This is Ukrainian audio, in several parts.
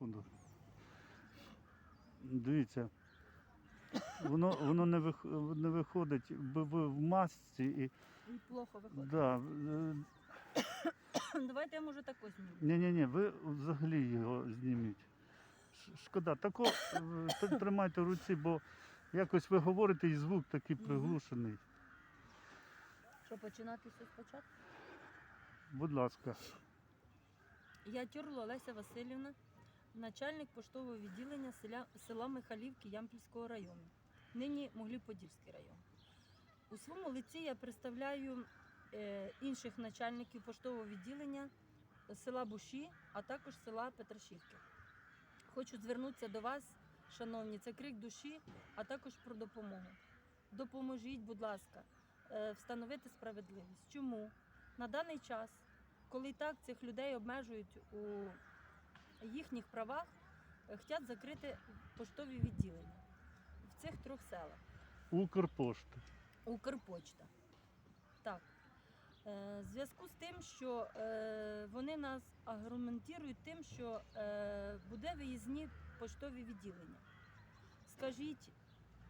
секунду. Дивіться. Воно, воно не, вих, не виходить, ви в масці і. І плохо виходить. Да, е, Давайте я можу таку зміню. ні-ні-ні, ви взагалі його зніміть. Шкода, тако е, тримайте в руці, бо якось ви говорите і звук такий приглушений. Що починати все спочатку? Будь ласка. Я Тюрло Олеся Васильівна, начальник поштового відділення села Михалівки Ямпільського району, нині Моглів-Подільський район. У своєму лиці я представляю е, інших начальників поштового відділення села Буші, а також села Петрашівки. Хочу звернутися до вас, шановні, це крик душі, а також про допомогу. Допоможіть, будь ласка, е, встановити справедливість. Чому? На даний час коли так цих людей обмежують у їхніх правах, е, хочуть закрити поштові відділення в цих трьох селах. Укрпошта. Укрпочта. Так. Е, В зв'язку з тим, що е, вони нас аргументують тим, що буде виїзні поштові відділення. Скажіть,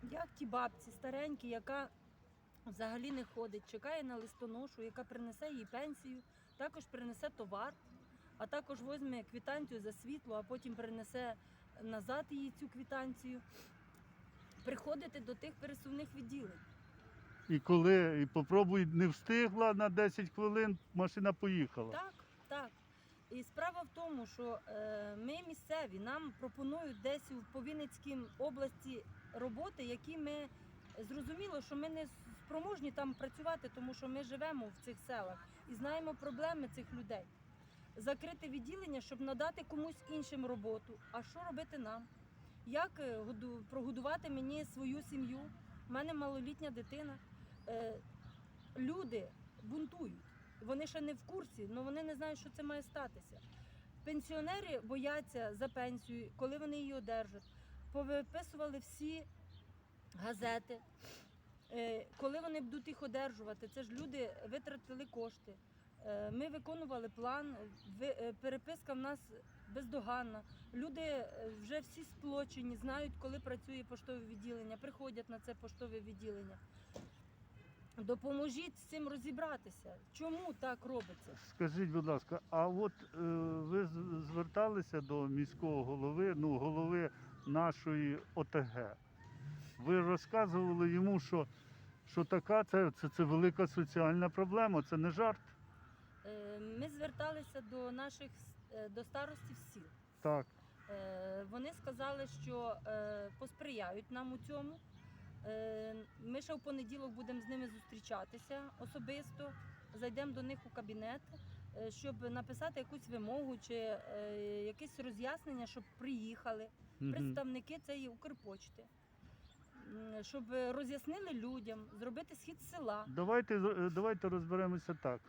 як ті бабці старенькі, яка взагалі не ходить, чекає на листоношу, яка принесе їй пенсію, також принесе товар, а також візьме квитанцію за світло, а потім принесе назад їй цю квитанцію. Приходити до тих пересувних відділень. І коли і попробуй не встигла на 10 хвилин, машина поїхала. Так, так. І справа в тому, що е, ми місцеві, нам пропонують десь у Вінницькій області роботи, які ми зрозуміло, що ми не спроможні там працювати, тому що ми живемо в цих селах і знаємо проблеми цих людей. Закрити відділення, щоб надати комусь іншим роботу. А що робити нам? Як е, прогодувати мені свою сім'ю? У мене малолітня дитина. Е, люди бунтують. Вони ще не в курсі, але вони не знають, що це має статися. Пенсіонери бояться за пенсію, коли вони її одержать. Повиписували всі газети. Е, Коли вони будуть їх одержувати, це ж люди витратили кошти. Е, Ми виконували план, е, переписка в нас бездоганна. Люди е, вже всі сплочені, знають, коли працює поштове відділення, приходять на це поштове відділення. Допоможіть з цим розібратися. Чому так робиться? Скажіть, будь ласка, а от е, ви зверталися до міського голови, ну, голови нашої ОТГ. Ви розказували йому, що, що така це, це, це велика соціальна проблема, це не жарт. Е, Ми зверталися до наших е, до старостів сіл. Так. Е, Вони сказали, що посприяють нам у цьому. Ми ще в понеділок будемо з ними зустрічатися особисто. Зайдемо до них у кабінет, щоб написати якусь вимогу чи якесь роз'яснення, щоб приїхали Мгм. представники цієї Укрпочти, щоб роз'яснили людям, зробити схід села. Давайте, давайте розберемося так.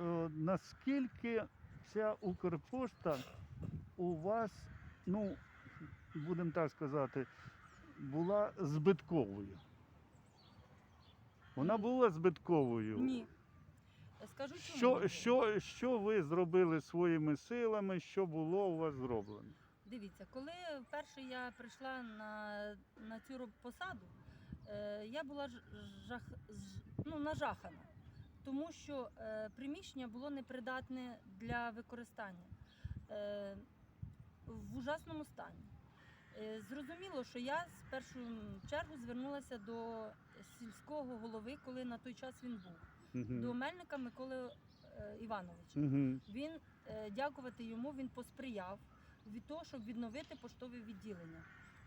Е, наскільки ця Укрпошта у вас, ну, будемо так сказати, була збитковою? Вона була збитковою. Ні. Скажу чому. Що, що, що ви зробили своїми силами, що було у вас зроблено? Дивіться, коли вперше я прийшла на, на цю посаду, е, я була жах, ну, нажахана, тому що е, приміщення було непридатне для використання е, в ужасному стані. Е, Зрозуміло, що я з першу чергу звернулася до сільського голови, коли на той час він був, до Угу. Мельника Миколи Івановича. Угу. Він, е, дякувати йому, він посприяв від того, щоб відновити поштове відділення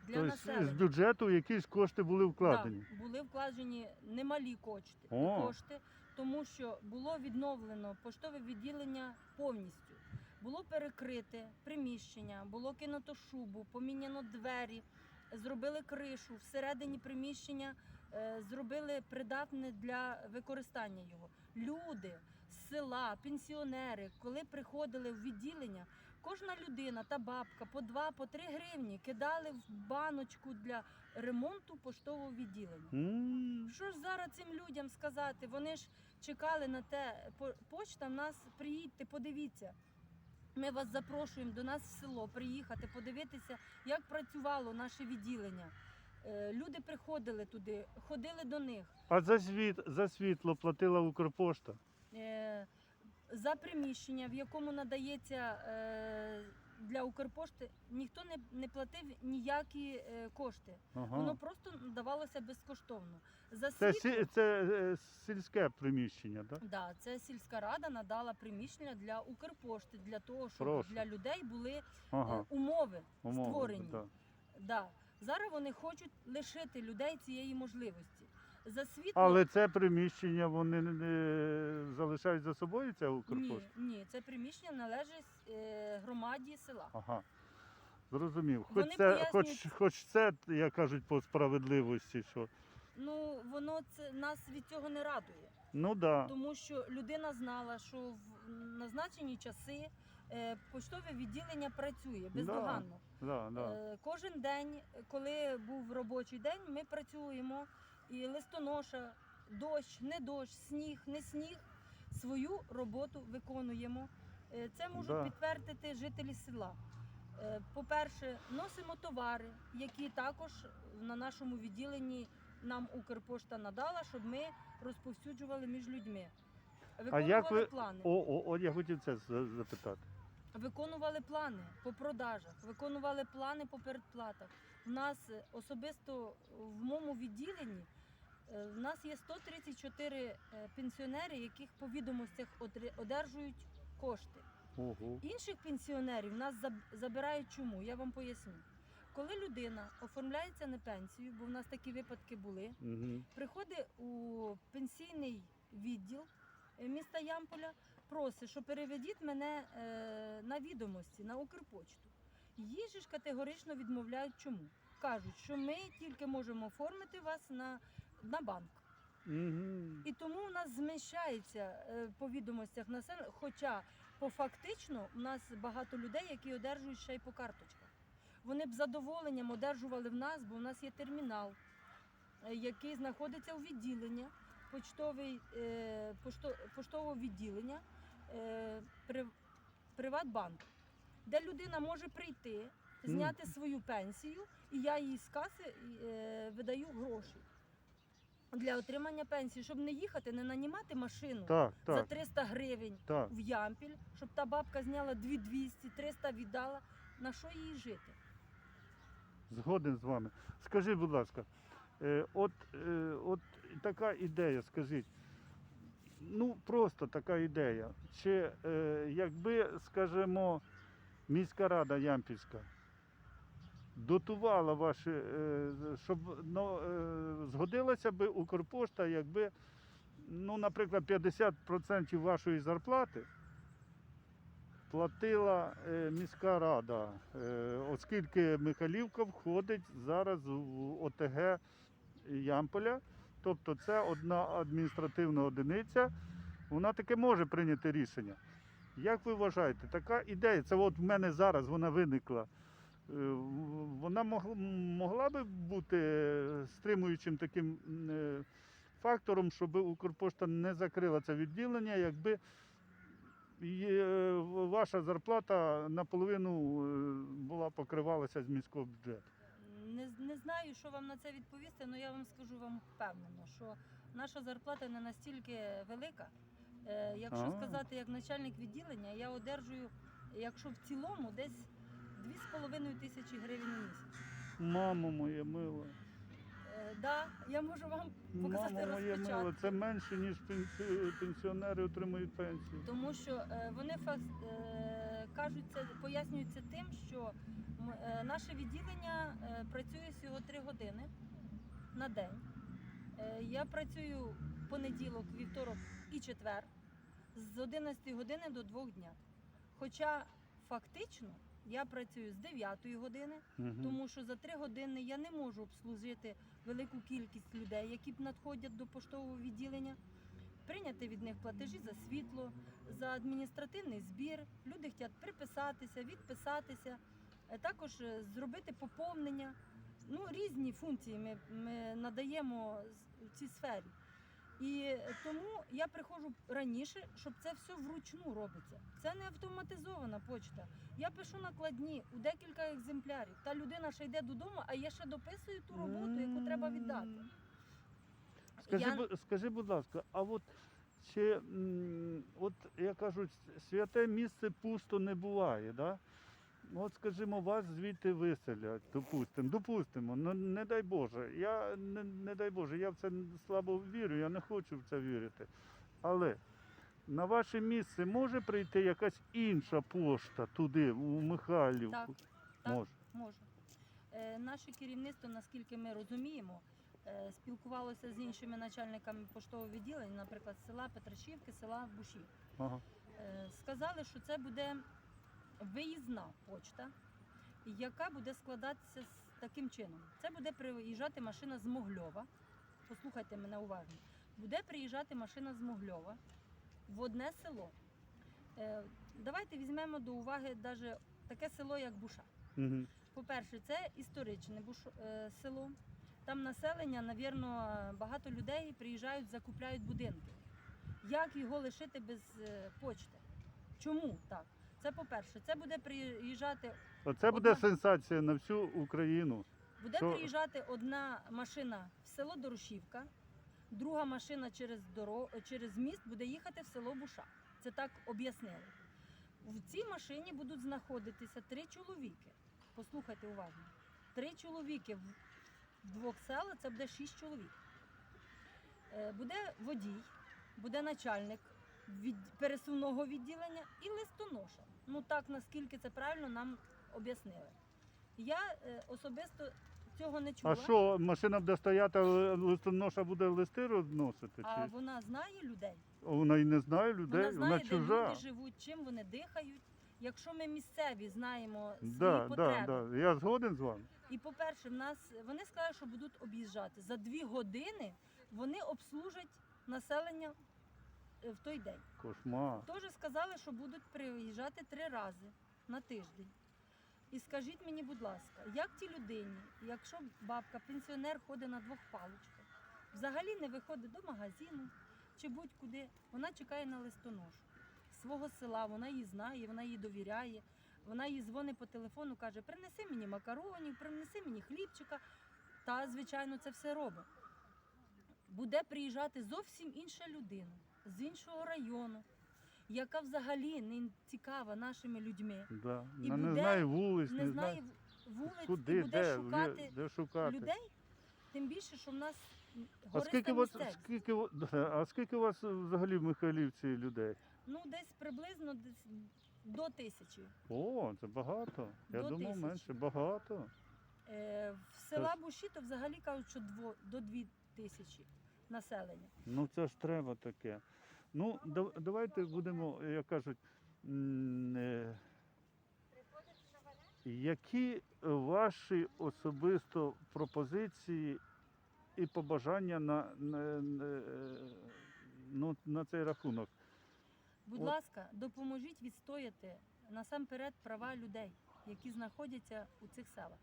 для Тобто населення. з бюджету якісь кошти були вкладені. Так, були вкладені немалі кошти, О. кошти, тому що було відновлено поштове відділення повністю. Було перекрите приміщення, було кинуто шубу, поміняно двері, зробили кришу всередині приміщення, е, зробили придатне для використання його. Люди з села, пенсіонери, коли приходили в відділення, кожна людина та бабка по 2 по 3 гривні кидали в баночку для ремонту поштового відділення. М, Що ж зараз цим людям сказати? Вони ж чекали на те, по- почта в нас приїдьте, подивіться. Ми вас запрошуємо до нас в село приїхати, подивитися, як працювало наше відділення. Е, Люди приходили туди, ходили до них. А за світ, за світло платила Укрпошта. Е, За приміщення, в якому надається е, для Укрпошти, ніхто не, не платив ніякі е, кошти. Воно просто надавалося безкоштовно. За Це, сі- це е, сільське приміщення, так? да, це сільська рада надала приміщення для Укрпошти, для того, щоб Прошу. для людей були е, Ага. умови умови, створені. да. Да. Зараз вони хочуть лишити людей цієї можливості. За світло Але це приміщення вони не- залишають за собою, ця ні, Укрпошта? ні, це приміщення належить е, громаді села. Ага. Зрозумів. Хоч Вони це, хоч, пояснюють- хоч це, як кажуть, по справедливості, що. Ну воно це нас від цього не радує, Ну да. тому що людина знала, що в назначені часи е, поштове відділення працює бездоганно. Да, да. Е, Кожен день, коли був робочий день, ми працюємо і листоноша, дощ, не дощ, сніг, не сніг, свою роботу виконуємо. Е, Це можуть Да. підтвердити жителі села. Е, По-перше, носимо товари, які також на нашому відділенні нам Укрпошта надала, щоб ми розповсюджували між людьми. Виконували як ви- плани. О, о, о, я хотів це запитати. Виконували плани по продажах, виконували плани по передплатах. У нас е, особисто в моєму відділенні в нас є 134 е, пенсіонери, яких по відомостях одержують кошти. Ого. Інших пенсіонерів нас забирають чому? Я вам поясню. Коли людина оформляється на пенсію, бо в нас такі випадки були, Угу. приходить у пенсійний відділ е, міста Ямполя, просить, що переведіть мене е, на відомості, на Укрпочту. Же ж категорично відмовляють чому? Кажуть, що ми тільки можемо оформити вас на, на банк. Угу. І тому у нас зміщається е, по відомостях населення, хоча по фактично у нас багато людей, які одержують ще й по карточках. Вони б задоволенням одержували в нас, бо в нас є термінал, е, який знаходиться у відділенні, почтовий, е, пошто, поштового відділення е, при, Приватбанк, де людина може прийти, зняти свою пенсію, і я їй з каси видаю гроші для отримання пенсії, щоб не їхати, не нанімати машину Так, за так, 300 гривень так. в Ямпіль, щоб та бабка зняла 2200, 300 віддала. На що їй жити? Згоден з вами. Скажіть, будь ласка, е, от, е, от така ідея, скажіть. Ну, просто така ідея. Чи е, якби, скажімо, міська рада Ямпільська дотувала ваші, е, щоб ну, е, згодилася би Укрпошта, якби, ну, наприклад, 50% вашої зарплати платила е, міська рада, оскільки Михайлівка входить зараз в ОТГ Ямполя, тобто це одна адміністративна одиниця, вона таке може прийняти рішення. Як ви вважаєте, така ідея, це от в мене зараз вона виникла. Е, Вона мог- могла би бути стримуючим таким е, фактором, щоб Укрпошта не закрила це відділення, якби е, ваша зарплата наполовину була покривалася з міського бюджету. Не, не знаю, що вам на це відповісти, але я вам скажу вам впевнено, що наша зарплата не настільки велика. Якщо сказати як начальник відділення, я одержую, якщо в цілому, десь 2,5 тисячі гривень на місяць. Мамо моє мило, Е, да, я можу вам показати мамо моє мило, це менше, ніж пенсі- пенсіонери отримують пенсію. Тому що е, вони фас- е, кажуть це, пояснюються тим, що м- е, наше відділення е, працює всього 3 години на день. Е, я працюю понеділок, вівторок і четвер з 11 години до 2 дня. Хоча фактично я працюю з 9 години, Мгм. тому що за 3 години я не можу обслужити велику кількість людей, які надходять до поштового відділення прийняти від них платежі за світло, за адміністративний збір. Люди хочуть приписатися, відписатися, е, також е, зробити поповнення. Ну, різні функції ми, ми надаємо в цій сфері. І тому я приходжу раніше, щоб це все вручну робиться. Це не автоматизована почта. Я пишу накладні у декілька екземплярів. Та людина ще йде додому, а я ще дописую ту роботу, яку треба віддати. Скажи, Я- бу- скажи, будь ласка, а от чи, м, от як кажуть, святе місце пусто не буває, да? От, скажімо, вас звідти виселять, допустимо, допустимо, ну не дай Боже. Я не, не дай Боже, я в це слабо вірю, я не хочу в це вірити. Але на ваше місце може прийти якась інша пошта туди, у Михайлівку? Так, так. Може. Може. Е, наше керівництво, наскільки ми розуміємо, е, спілкувалося з іншими начальниками поштового відділення, наприклад, села Петрашівки, села Буші. Ага. Е, сказали, що це буде виїзна почта, яка буде складатися з таким чином. Це буде приїжджати машина з Могльова. Послухайте мене уважно. Буде приїжджати машина з Могльова в одне село. Е, Давайте візьмемо до уваги навіть таке село, як Буша. Угу. По-перше, це історичне буш... е, село. Там населення, навірно, багато людей приїжджають, закупляють будинки. Як його лишити без е, почти? Чому так? Це по-перше, це буде приїжджати, Оце буде Одна- сенсація на всю Україну. буде Що- приїжджати одна машина в село Дорошівка, друга машина через дорогу, через міст буде їхати в село Буша. Це так об'яснили. В цій машині будуть знаходитися три чоловіки. Послухайте уважно. Три чоловіки в в двох селах це буде шість чоловік. Е, Буде водій, буде начальник від пересувного відділення і листоноша. Ну так наскільки це правильно нам об'яснили. Я е, особисто цього не чула. А що, машина буде стояти, а листоноша буде листи розносити? А Чи? вона знає людей. Вона і не знає людей, Вона знає, вона де чужа. люди живуть, чим вони дихають. Якщо ми місцеві знаємо свої Да, потреби, да, да. Я згоден з вами. і по-перше, в нас вони сказали, що будуть об'їжджати за дві години. Вони обслужать населення в той день. Кошмар. Теж сказали, що будуть приїжджати три рази на тиждень. І скажіть мені, будь ласка, як тій людині, якщо бабка, пенсіонер ходить на двох паличках, взагалі не виходить до магазину чи будь-куди, вона чекає на листоношу свого села, вона її знає, вона їй довіряє, вона їй дзвонить по телефону, каже, принеси мені макаронів, принеси мені хлібчика. Та, звичайно, це все робить. Буде приїжджати зовсім інша людина з іншого району, яка взагалі не цікава нашими людьми, Да. І Вона не буде- знає вулиць, не знає вулиць куди, і буде де, шукати де, шукати. людей. Тим більше, що в нас А скільки, вас, скільки, а скільки у вас взагалі в Михайлівці людей? Ну, десь приблизно десь до тисячі. О, це багато. Я До думав тисячі. менше. Багато. Е, в села Буші то взагалі кажуть, що дво, до дві тисячі населення. Ну це ж треба таке. Ну, да- давайте будемо, як кажуть, е, які ваші особисто пропозиції і побажання на, на, на, ну, на цей рахунок? Будь От. ласка, допоможіть відстояти насамперед права людей, які знаходяться у цих селах.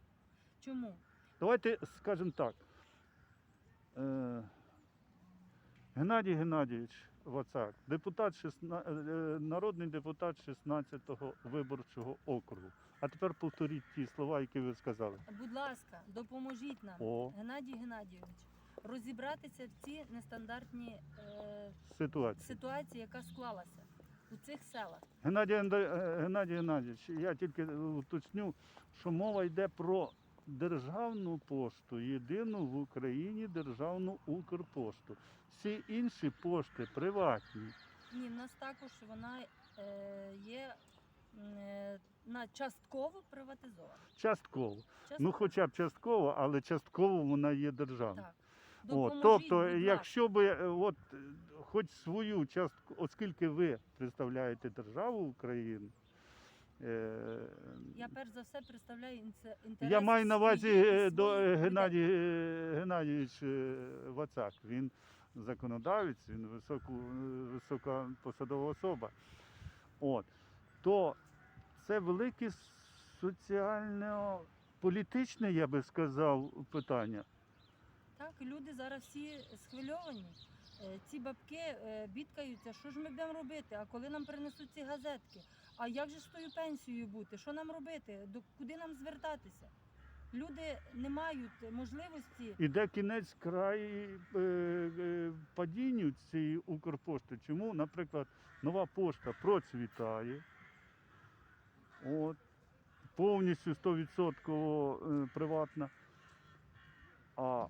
Чому? Давайте скажемо так. Е, Геннадій Геннадійович Вацак, депутат 16, е, народний депутат 16-го виборчого округу. А тепер повторіть ті слова, які ви сказали. Будь ласка, допоможіть нам, О. Геннадій Геннадійович, розібратися в ці нестандартні е, Ситуація. ситуації, яка склалася у цих селах. Геннадій, е, Геннадій Геннадійович, я тільки уточню, що мова йде про державну пошту, єдину в Україні державну Укрпошту. Всі інші пошти приватні. Ні, в нас також вона е, є е, на частково приватизована. Частково. Частково. Ну, хоча б частково, але частково вона є державна. так. О, тобто, якщо би е, от, е, хоч свою частку, оскільки ви представляєте державу України, е, Я перш за все представляю інтереси я маю на увазі своїх е, до своїх е. Геннадій е, Геннадійович е, Вацак. Він законодавець, він високу, е, висока посадова особа. От. То це велике соціально-політичне, я би сказав, питання. Так, люди зараз всі схвильовані. Е, Ці бабки е, бідкаються, що ж ми будемо робити? А коли нам принесуть ці газетки? А як же з тою пенсією бути? Що нам робити? До куди нам звертатися? Люди не мають можливості. Іде кінець край е, падінню цієї Укрпошти. Чому, наприклад, нова пошта процвітає, от, повністю 100% е, приватна. А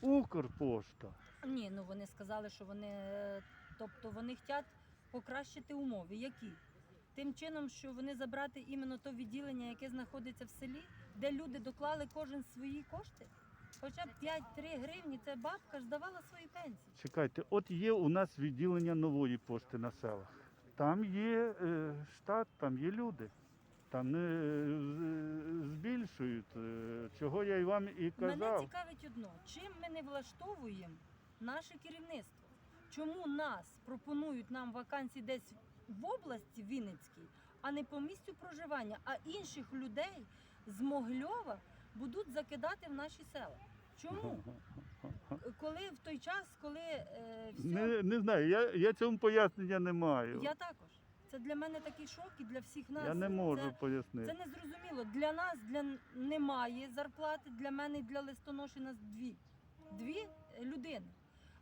Укрпошта Ні, ну вони сказали, що вони, е, тобто вони хочуть покращити умови. Які? Тим чином, що вони забрати іменно то відділення, яке знаходиться в селі, де люди доклали кожен свої кошти. Хоча б 5-3 гривні, це бабка ж давала свої пенсії. Чекайте, от є у нас відділення нової пошти на селах. Там є е, штат, там є люди. Там не е, збільшують. е, чого я й вам і Мене цікавить одно, чим ми не влаштовуємо наше керівництво? Чому нас пропонують нам вакансії десь в області Вінницькій, а не по місцю проживання, а інших людей з Могльова будуть закидати в наші села? Чому? Коли в той час, коли е, все... Не, не знаю, я, я цьому пояснення не маю. я також. Це для мене такий шок і для всіх нас. Я не можу Це, пояснити. це незрозуміло. Для нас для немає зарплати, для мене і для листоноші нас дві. Дві людини.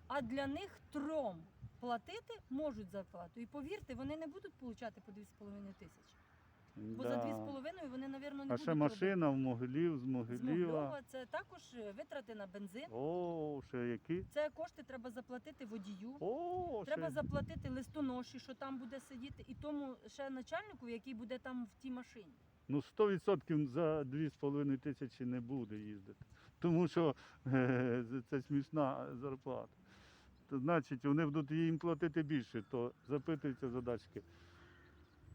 А для них трьом платити можуть зарплату. І повірте, вони не будуть получати по 2,5 тисячі. Бо за Да. 2,5 вони, напевно, не А будуть ще робити. машина в Могилів, з З Могилєва. Це також е, витрати на бензин. О, ще які? Це кошти треба заплатити водію. О, Треба ще... заплатити листоноші, що там буде сидіти, і тому ще начальнику, який буде там в тій машині. Ну, 100% за 2,5 тисячі не буде їздити. Тому що е, це смішна зарплата. То, значить, вони будуть їм платити більше, то запитуються задачки.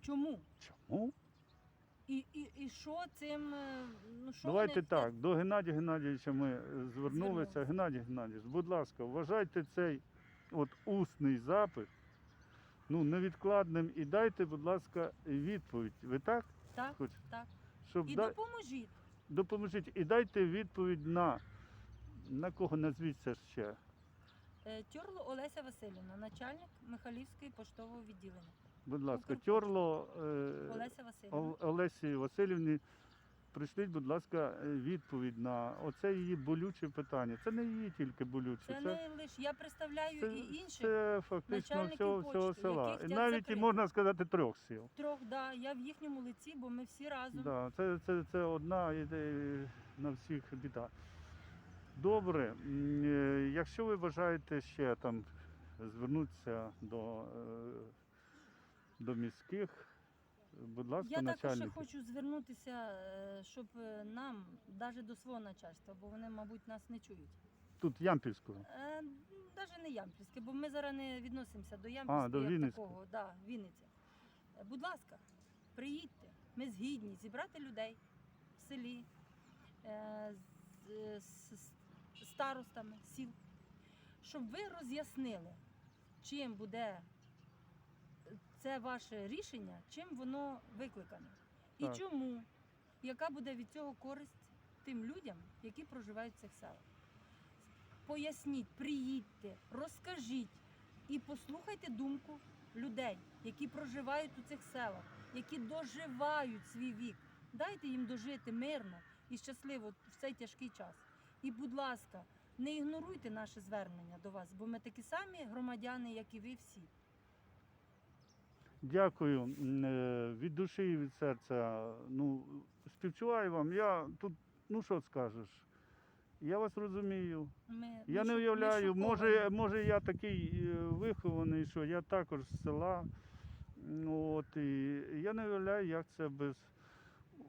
Чому? Чому? І, і, і що цим? е, Ну, що Давайте вони так, до Геннадія Геннадійовича ми е, звернулися. Геннадій Геннадійович, будь ласка, вважайте цей от усний запит ну, невідкладним і дайте, будь ласка, відповідь. Ви так Так, хочете? так. Щоб І да- допоможіть. допоможіть і дайте відповідь на, на кого назвіться ще. Е, Тьорло Олеся Васильівна, начальник Михайлівської поштового відділення. Будь ласка. Тьорло е, Олеся Васильівна. Олесі Васильівні. Прийшліть, будь ласка, е, відповідь на оце її болюче питання. Це не її тільки болюче. Це не лише я представляю це, і інших це фактично всього, всього села. І навіть і можна сказати трьох сіл. трьох. Да, я в їхньому лиці, бо ми всі разом. Да, це, це, це одна ідея на всіх біда. Добре, е, якщо ви бажаєте ще там звернутися до, е, до міських, будь ласка, Я також ще хочу звернутися, е, щоб нам, навіть до свого начальства, бо вони, мабуть, нас не чують. Тут Ямпільського. Навіть не Ямпільське, бо ми зараз не відносимося до Ямпільського до як Вінницького. такого. Да, Вінниця. Будь ласка, приїдьте. Ми згідні зібрати людей в селі з, з- з старостами сіл, щоб ви роз'яснили, чим буде це ваше рішення, чим воно викликане. І Так. чому, яка буде від цього користь тим людям, які проживають в цих селах. Поясніть, приїдьте, розкажіть і послухайте думку людей, які проживають у цих селах, які доживають свій вік. Дайте їм дожити мирно і щасливо в цей тяжкий час. І, будь ласка, не ігноруйте наше звернення до вас, бо ми такі самі громадяни, як і ви всі. Дякую е, від душі і від серця. Ну, співчуваю вам. Я тут, ну що скажеш? Я вас розумію. Ми, Я ми не уявляю, може, може я такий е, вихований, що я також з села. Ну, От, і я не уявляю, як це без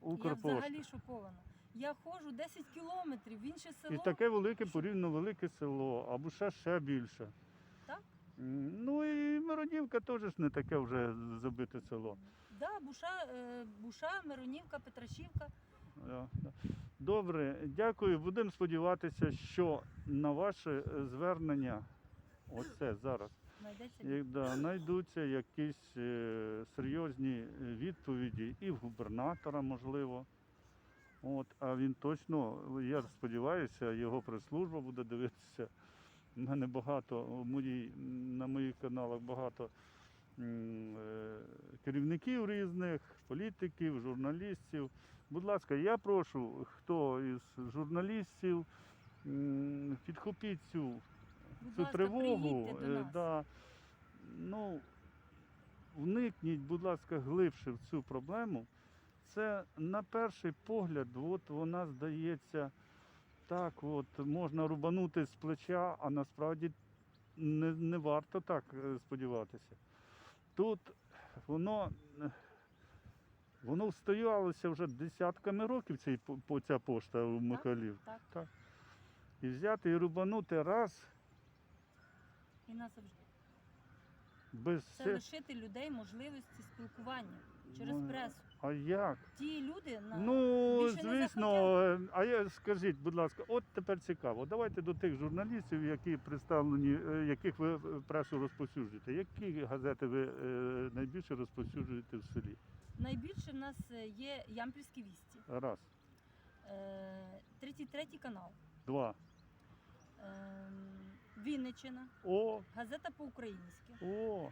Я взагалі шокована. Я ходжу 10 кілометрів в інше село. І таке велике, порівняно велике село, або ще ще більше. Так. Ну і Миронівка теж не таке вже забите село. Да, Буша, е, Буша, Миронівка, Петрашівка. Да. Добре, дякую. Будемо сподіватися, що на ваше е, звернення, оце зараз, як, да, знайдуться якісь е, серйозні е, відповіді і в губернатора, можливо. От, а він точно, я сподіваюся, його прес-служба буде дивитися У мене багато у моїй, на моїх каналах багато е, керівників різних, політиків, журналістів. Будь ласка, я прошу, хто із журналістів, підхопіть цю, Будь цю ласка, тривогу. до е, нас. Да, ну, вникніть, будь ласка, глибше в цю проблему. Це на перший погляд, от вона здається, так, от можна рубанути з плеча, а насправді не, не варто так е, сподіватися. Тут воно, е, воно встоялося вже десятками років цей, ця пошта у Михайлів. Так, І взяти і рубанути раз і назавжди. без Це лишити людей можливості спілкування через Ну, пресу. А як? Ті люди на Ну, більше не звісно, е, а я скажіть, будь ласка, от тепер цікаво. Давайте до тих журналістів, які представлені, е, яких ви е, пресу розповсюджуєте. Які газети ви е, найбільше розповсюджуєте в селі? найбільше в нас є Ямпільські вісті, Раз, е, 33 канал, два. е, Вінниччина, О, газета по-українськи. о.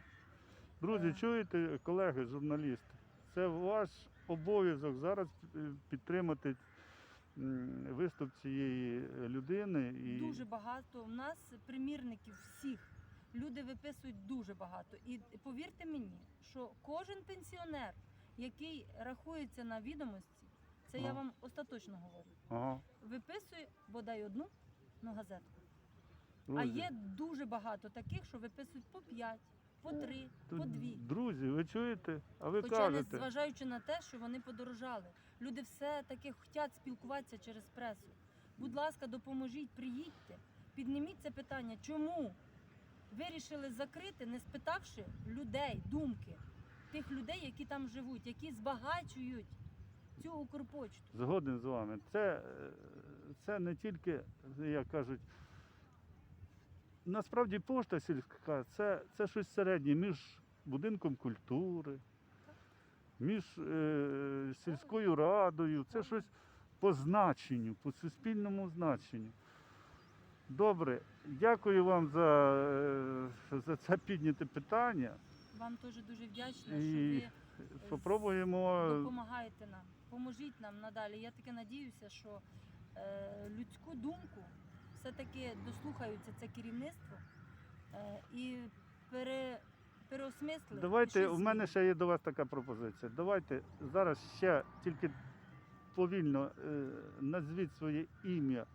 Друзі, Е. чуєте, колеги, журналісти? Це ваш обов'язок зараз е, підтримати виступ цієї людини. І... Дуже багато. У нас примірників всіх. Люди виписують дуже багато. І повірте мені, що кожен пенсіонер, який рахується на відомості, це я вам остаточно говорю, Ага. виписує бодай одну ну, газету. А є дуже багато таких, що виписують по 5, по 3, по Тут, 2. Друзі, ви чуєте? А ви Хоча не зважаючи на те, що вони подорожали. Люди все-таки хочуть спілкуватися через пресу. Будь ласка, допоможіть, приїдьте, підніміть це питання. Чому вирішили закрити, не спитавши людей, думки тих людей, які там живуть, які збагачують цю Укрпочту. Згоден з вами. Це, е, це не тільки, як кажуть, насправді пошта сільська це, це щось середнє між будинком культури, між е, сільською радою. Це щось по значенню, по суспільному значенню. Добре, дякую вам за, е, за це підняте питання. Вам теж дуже вдячна, І що ви Попробуємо. допомагаєте нам. Поможіть нам надалі. Я таки надіюся, що е, людську думку все-таки дослухаються це керівництво е, і пере, переосмислить. Давайте, у мене ще є до вас така пропозиція. Давайте зараз ще тільки повільно е, назвіть своє ім'я,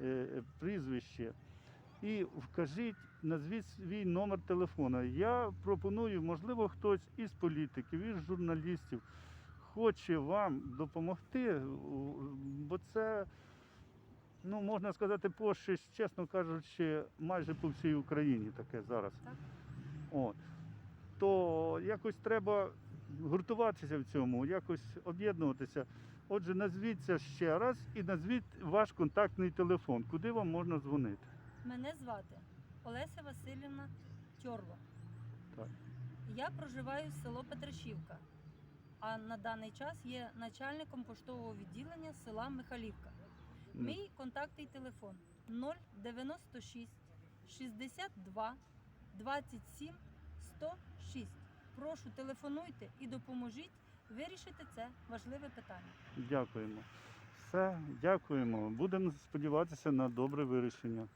е, прізвище і вкажіть, назвіть свій номер телефона. Я пропоную, можливо, хтось із політиків, із журналістів хоче вам допомогти, бо це, ну, можна сказати, пошесть, чесно кажучи, майже по всій Україні таке зараз. Так. От. То якось треба гуртуватися в цьому, якось об'єднуватися. Отже, назвіться ще раз і назвіть ваш контактний телефон, куди вам можна дзвонити. Мене звати Олеся Васильівна Тьорло. Так. Я проживаю в село Петрашівка, а на даний час є начальником поштового відділення села Михалівка. Мій контактний телефон 096 62 27 106. Прошу телефонуйте і допоможіть вирішити це важливе питання. Дякуємо. Все, дякуємо. Будемо сподіватися на добре вирішення.